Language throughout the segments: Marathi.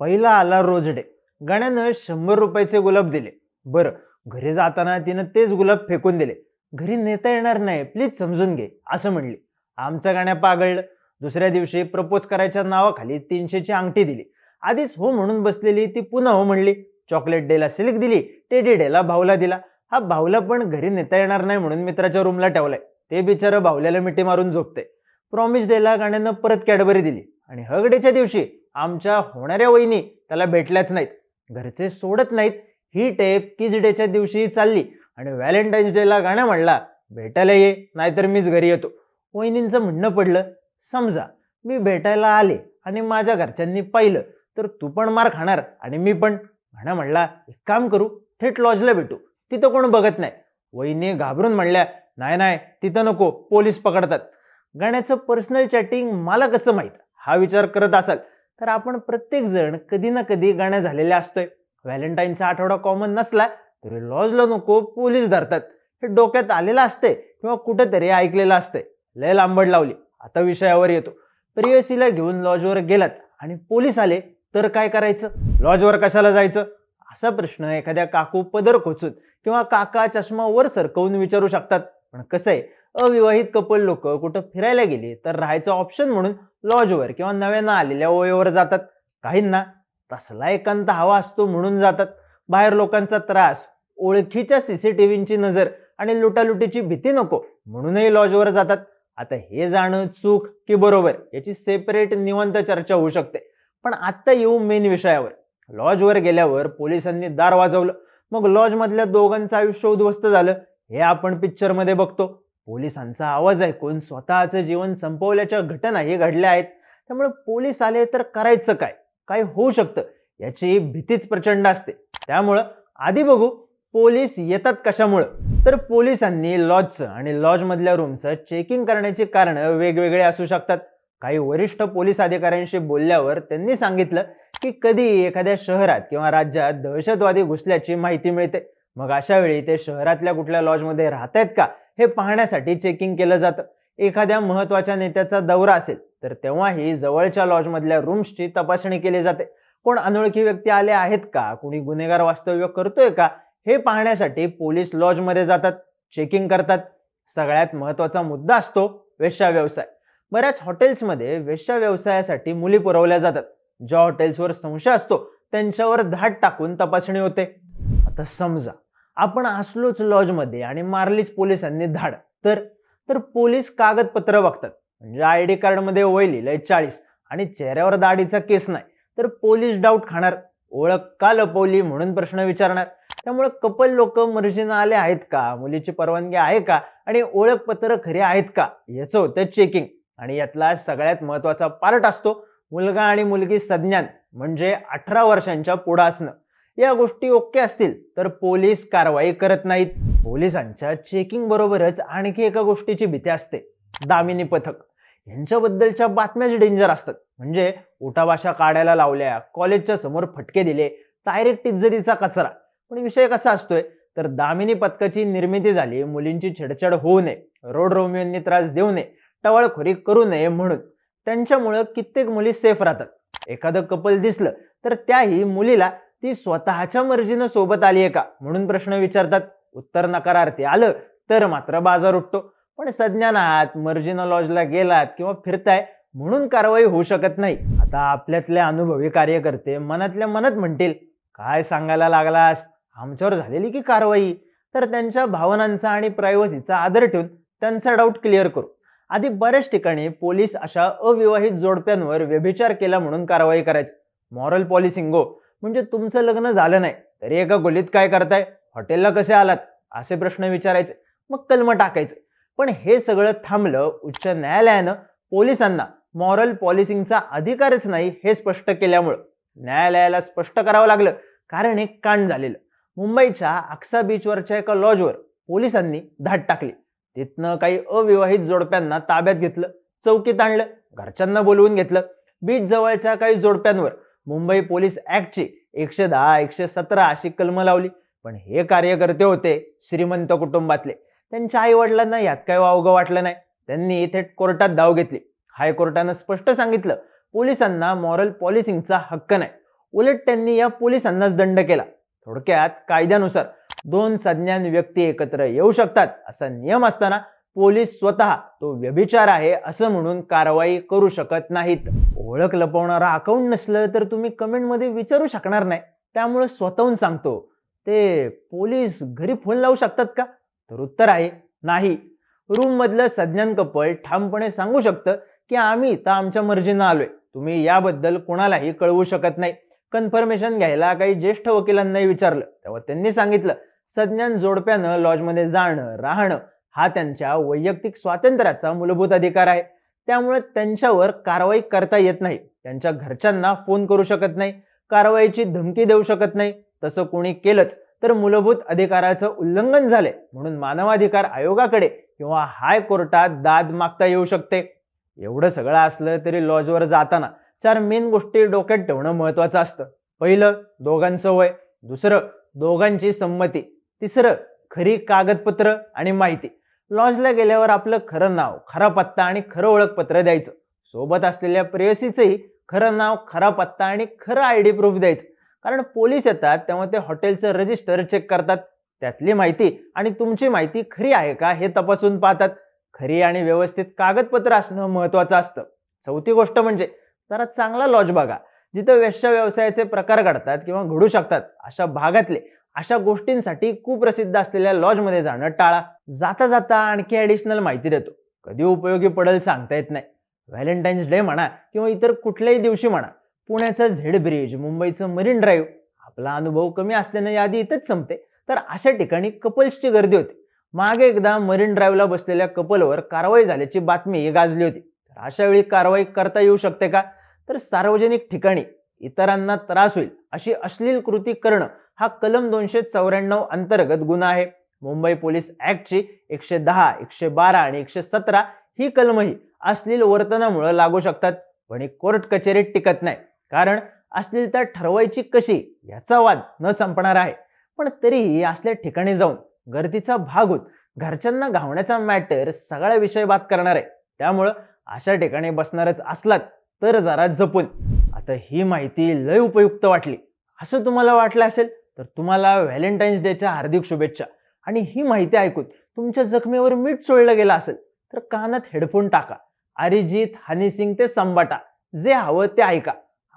पहिला आला रोज डे गाण्यानं शंभर रुपयाचे गुलाब दिले. बरं घरी जाताना तिनं तेच गुलाब फेकून दिले. घरी नेता येणार नाही प्लीज समजून घे असं म्हणली. आमचं गाण्या पागळलं. दुसऱ्या दिवशी प्रपोज करायच्या नावाखाली तीनशेची अंगठी दिली. आधीच हो म्हणून बसलेली ती पुन्हा हो म्हणली. चॉकलेट डेला सिल्क दिली टेडी डेला भाऊला दिला. हा भाऊला पण घरी नेता येणार नाही म्हणून मित्राच्या रूमला ठेवलाय. ते बिचारं भावल्याला मिठी मारून झोपते प्रॉमिस डेला गाण्यानं परत कॅडबरी दिली. आणि हगडेच्या दिवशी आमच्या होणाऱ्या वहिनी त्याला भेटल्याच नाहीत. घरचे सोडत नाहीत. ही टेप किज डेच्या दिवशी चालली आणि व्हॅलेंटाईन्स डेला गाणं म्हणला भेटायला ये नाहीतर मीच घरी येतो. वहिनींचं म्हणणं पडलं समजा मी भेटायला आले आणि माझ्या घरच्यांनी पाहिलं तर तू पण मार खाणार आणि मी पण. म्हणा म्हणला एक काम करू थेट लॉजला भेटू. तिथं कोण बघत नाही. वहिनी घाबरून म्हणल्या नाही नाही तिथं नको पोलीस पकडतात. गाण्याचं पर्सनल चॅटिंग मला कसं माहीत? हा विचार करत असाल तर आपण प्रत्येक जण कधी ना कधी गाण्या झालेल्या असतोय. व्हॅलेंटाईनचा आठवडा कॉमन नसला तरी लॉजला नको पोलीस धरतात. हे डोक्यात आलेलं असते किंवा कुठेतरी ऐकलेलं असते लय लांबड लावली. आता विषयावर येतो. प्रियसीला घेऊन लॉजवर गेलात आणि पोलीस आले तर काय करायचं? लॉजवर कशाला जायचं? असा प्रश्न एखाद्या काकू पदर खोचून किंवा काका चष्मा वर सरकवून विचारू शकतात. पण कसं आहे? अविवाहित कपल लोक कुठं फिरायला गेली तर राहायचं ऑप्शन म्हणून लॉजवर किंवा नव्यानं आलेल्या ओयवर जातात. काहींना तसला एकांत हवा असतो म्हणून जातात. बाहेर लोकांचा त्रास ओळखीच्या सीसीटीव्हीची नजर आणि लुटालुटीची भीती नको म्हणूनही लॉजवर जातात. आता हे जाणं चूक की बरोबर याची सेपरेट निवंत चर्चा होऊ शकते. पण आत्ता येऊ मेन विषयावर. लॉजवर गेल्यावर पोलिसांनी दार वाजवलं. मग लॉजमधल्या दोघांचं आयुष्य उद्ध्वस्त झालं. हे आपण पिक्चरमध्ये बघतो. पोलिसांचा आवाज ऐकून स्वतःचं जीवन संपवल्याच्या घटना हे घडल्या आहेत. त्यामुळे पोलीस आले तर करायचं काय? काय होऊ शकतं? याची भीतीच प्रचंड असते. त्यामुळं आधी बघू पोलीस येतात कशामुळं? तर पोलिसांनी लॉजचं आणि लॉजमधल्या रूमचं चेकिंग करण्याची कारणं वेगवेगळे असू शकतात. काही वरिष्ठ पोलीस अधिकाऱ्यांशी बोलल्यावर त्यांनी सांगितलं की कधी एखाद्या शहरात किंवा राज्यात दहशतवादी घुसल्याची माहिती मिळते. मग अशा वेळी ते शहरातल्या कुठल्या लॉजमध्ये राहत आहेत का? हे पाहण्यासाठी चेकिंग केलं जातं. एखाद्या महत्त्वाच्या नेत्याचा दौरा असेल तर तेव्हाही जवळच्या लॉजमधल्या रूम्सची तपासणी केली जाते. कोण अनोळखी व्यक्ती आले आहेत का? कुणी गुन्हेगार वास्तव्य करतोय का? हे पाहण्यासाठी पोलीस लॉजमध्ये जातात चेकिंग करतात. सगळ्यात महत्त्वाचा मुद्दा असतो वेश्या व्यवसाय बऱ्याच हॉटेल्समध्ये वेश्या व्यवसायासाठी मुली पुरवल्या जातात. ज्या हॉटेल्सवर संशय असतो त्यांच्यावर धाड टाकून तपासणी होते. आता समजा आपण असलोच लॉजमध्ये आणि मारलीच पोलिसांनी धाड तर तर पोलीस कागदपत्र बघतात. म्हणजे आय डी कार्डमध्ये वय लिहिलंय चाळीस आणि चेहऱ्यावर दाढीचा केस नाही. तर पोलीस डाऊट खाणार ओळख का लपवली म्हणून प्रश्न विचारणार. त्यामुळे कपल लोक मर्जीनं आले आहेत का? मुलीची परवानगी आहे का? आणि ओळखपत्र खरे आहेत का? याचं होतं चेकिंग आणि यातला सगळ्यात महत्त्वाचा पार्ट असतो मुलगा आणि मुलगी संज्ञान म्हणजे अठरा वर्षांच्या पुढं असणं. या गोष्टी ओके असतील तर पोलीस कारवाई करत नाहीत. पोलिसांच्या चेकिंग बरोबरच आणखी एका गोष्टीची भीती असते. दामिनी पथक. यांच्याबद्दलच्या बातम्याच डेंजर असतात म्हणजे उठाभाषा काढायला लावल्या कॉलेजच्या समोर फटके दिले डायरेक्ट इज्जतीचा कचरा. पण विषय कसा असतोय? तर दामिनी पथकाची निर्मिती झाली मुलींची छेडछाड होऊ नये रोड रोमियोंनी त्रास देऊ नये टवाळखोरी करू नये म्हणून. त्यांच्यामुळं कित्येक मुली सेफ राहतात. एखादं कपल दिसलं तर त्याही मुलीला ती स्वतःच्या मर्जीनं सोबत आली आहे का? म्हणून प्रश्न विचारतात. उत्तर नकारार्थी. आलं तर मात्र बाजार उठतो. पण सज्ञान आहात मर्जीनं लॉजला गेलात किंवा फिरताय म्हणून कारवाई होऊ शकत नाही. आता आपल्यातले अनुभवी कार्यकर्ते मनातल्या मनात म्हणतील काय सांगायला लागलास? आमच्यावर झालेली की कारवाई? तर त्यांच्या भावनांचा आणि प्रायव्हसीचा आदर ठेवून त्यांचा डाऊट क्लिअर करू. आधी बऱ्याच ठिकाणी पोलीस अशा अविवाहित जोडप्यांवर व्यभिचार केला म्हणून कारवाई करायची. मॉरल पॉलिसिंगो म्हणजे तुमचं लग्न झालं नाही. तरी एका गोलीत काय करताय? हॉटेलला कसे आलात? असे प्रश्न विचारायचे. मग कलम टाकायचे. पण हे सगळं थांबलं उच्च न्यायालयानं पोलिसांना. मॉरल पॉलिसिंगचा अधिकारच नाही हे स्पष्ट केल्यामुळं. न्यायालयाला स्पष्ट करावं लागलं. कारण एक कांड झालेलं. मुंबईच्या अक्सा बीचवरच्या एका लॉजवर पोलिसांनी धाड टाकली. तिथनं काही अविवाहित जोडप्यांना ताब्यात घेतलं चौकीत आणलं घरच्यांना बोलवून घेतलं. बीच जवळच्या काही जोडप्यांवर मुंबई पोलीस ऍक्टची एकशे दहा एकशे सतरा अशी कलमं लावली. पण हे कार्यकर्ते होते श्रीमंत कुटुंबातले. त्यांच्या आई वडिलांना यात काय वावगं वाटलं नाही. त्यांनी थेट कोर्टात धाव घेतली. हायकोर्टानं स्पष्ट सांगितलं पोलिसांना मॉरल पॉलिसिंगचा हक्क नाही. उलट त्यांनी या पोलिसांनाच दंड केला. थोडक्यात कायद्यानुसार दोन सज्ञान व्यक्ती एकत्र येऊ शकतात असा नियम असताना पोलीस स्वतः तो व्यभिचार आहे असं म्हणून कारवाई करू शकत नाहीत. ओळख लपवणारा अकाउंट नसलं तर तुम्ही कमेंटमध्ये विचारू शकणार नाही. त्यामुळे स्वतःहून सांगतो ते पोलीस घरी फोन लावू शकतात का? तर उत्तर आहे नाही. रूम मधलं सज्ञान कपल ठामपणे सांगू शकतं की आम्ही तर आमच्या मर्जीनं आलोय. तुम्ही याबद्दल कोणालाही कळवू शकत नाही. कन्फर्मेशन घ्यायला काही ज्येष्ठ वकिलांनाही विचारलं. तेव्हा त्यांनी सांगितलं सज्ञान जोडप्यानं लॉजमध्ये जाणं राहणं हा त्यांच्या वैयक्तिक स्वातंत्र्याचा मूलभूत अधिकार आहे. त्यामुळे त्यांच्यावर कारवाई करता येत नाही. त्यांच्या घरच्यांना फोन करू शकत नाही. कारवाईची धमकी देऊ शकत नाही. तसं कोणी केलंच तर मूलभूत अधिकाराचं उल्लंघन झाले म्हणून मानवाधिकार आयोगाकडे किंवा हायकोर्टात दाद मागता येऊ शकते. एवढं सगळं असलं तरी लॉजवर जाताना चार मेन गोष्टी डोक्यात ठेवणं महत्वाचं असतं. पहिलं दोघांचं वय. दुसरं दोघांची संमती. तिसरं खरी कागदपत्र आणि माहिती. लॉजला गेल्यावर आपलं खरं नाव खरा पत्ता आणि खरं ओळखपत्र द्यायचं. सोबत असलेल्या प्रेयसीचंही खरं नाव खरा पत्ता आणि खरं आय डी प्रूफ द्यायचं. कारण पोलीस येतात तेव्हा ते हॉटेलचं रजिस्टर चेक करतात. त्यातली माहिती आणि तुमची माहिती खरी आहे का हे तपासून पाहतात. खरी आणि व्यवस्थित कागदपत्र असणं महत्वाचं असतं. चौथी गोष्ट म्हणजे जरा चांगला लॉज बघा. जिथं वेश्या व्यवसायाचे प्रकार घडतात किंवा घडू शकतात अशा भागातले अशा गोष्टींसाठी कुप्रसिद्ध असलेल्या लॉजमध्ये जाणं टाळा. जाता जाता आणखी ॲडिशनल माहिती देतो. कधी उपयोगी पडेल सांगता येत नाही. व्हॅलेंटाईन्स डे म्हणा किंवा इतर कुठल्याही दिवशी म्हणा पुण्याचं झेड ब्रिज मुंबईचं मरीन ड्राईव्ह आपला अनुभव कमी असल्यानं यादी इथंच संपते. तर अशा ठिकाणी कपल्सची गर्दी होती. मागे एकदा मरीन ड्राईव्हला बसलेल्या कपलवर कारवाई झाल्याची बातमी गाजली होती. तर अशा वेळी कारवाई करता येऊ शकते का? तर सार्वजनिक ठिकाणी इतरांना त्रास होईल अशी अश्लील कृती करणं हा कलम दोनशे चौऱ्याण्णव अंतर्गत गुन्हा आहे. मुंबई पोलीस ऍक्टची एकशे दहा एकशे बारा आणि एकशे सतरा ही कलमही अश्लील वर्तनामुळे लागू शकतात. पण ही कोर्ट कचेरीत टिकत नाही. कारण अश्लीलता ठरवायची कशी याचा वाद न संपणार आहे. पण तरीही असल्या ठिकाणी जाऊन गर्दीचा भाग होत घरच्यांना घावण्याचा मॅटर सगळा विषय बात करणार आहे. त्यामुळं अशा ठिकाणी बसणारच असलात तर जरा जपून. आता ही माहिती लय उपयुक्त वाटली. असं तुम्हाला वाटलं असेल? तर तुम्हाला व्हॅलेंटाईन्स डेच्या हार्दिक शुभेच्छा. आणि ही माहिती ऐकून तुमच्या जखमेवर मीठ चोळलं गेलं असेल तर कानात हेडफोन टाका. अरिजित हनी सिंग ते संबाटा जे हवं ते ऐका.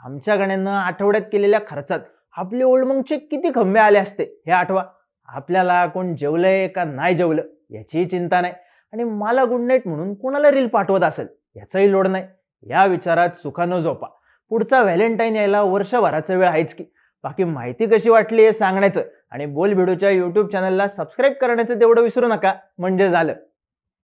आमच्या गाण्यानं आठवड्यात केलेल्या खर्चात आपले ओल्ड मंगचे किती खंबे आले असते हे आठवा. आपल्याला कोण जेवलंय का नाही जेवलं याचीही चिंता नाही. आणि मला गुड नाईट म्हणून कोणाला रील पाठवत असेल याचाही लोड नाही. या विचारात सुखानं झोपा. पुढचा व्हॅलेंटाईन यायला वर्षभराचा वेळ आहेच की. बाकी माहिती कशी वाटली हे सांगण्याचं आणि बोल भिडूच्या युट्यूब चॅनलला सबस्क्राईब करण्याचं तेवढं विसरू नका. म्हणजे झालं.